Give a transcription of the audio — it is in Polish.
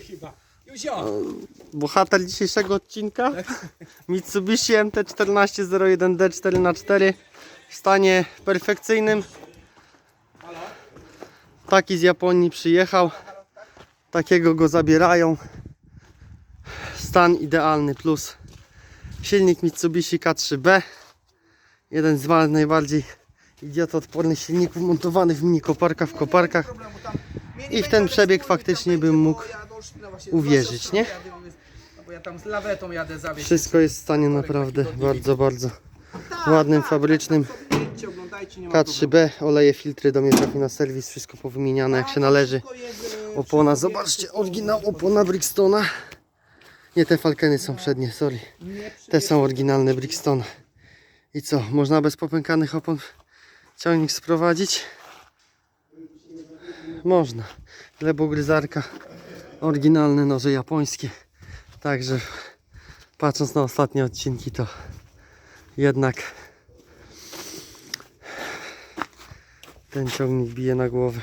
chyba. Józio! Bohater dzisiejszego odcinka Mitsubishi MT1401D 4x4 w stanie perfekcyjnym. Taki z Japonii przyjechał. Takiego go zabierają. Stan idealny plus silnik Mitsubishi K3B. Jeden z najbardziej idiotoodpornych silników montowanych w mini koparkach w koparkach. I w ten przebieg faktycznie bym mógł uwierzyć, nie? No bo ja tam z lawetą jadę zawieźć. Wszystko jest w stanie naprawdę bardzo, bardzo ładnym, fabrycznym. Oglądajcie, nie ma problemu. K3B, oleje, filtry do mnie trafi na serwis, wszystko powymieniane jak się należy. E, Opona, zobaczcie, oryginał opona Brixtona. Nie, te falkeny są przednie, sorry. Te są oryginalne Brixtona. I co, można bez popękanych opon ciągnik sprowadzić? Można. Glebogryzarka, oryginalne noże japońskie. Także patrząc na ostatnie odcinki to jednak ten ciągnik bije na głowę.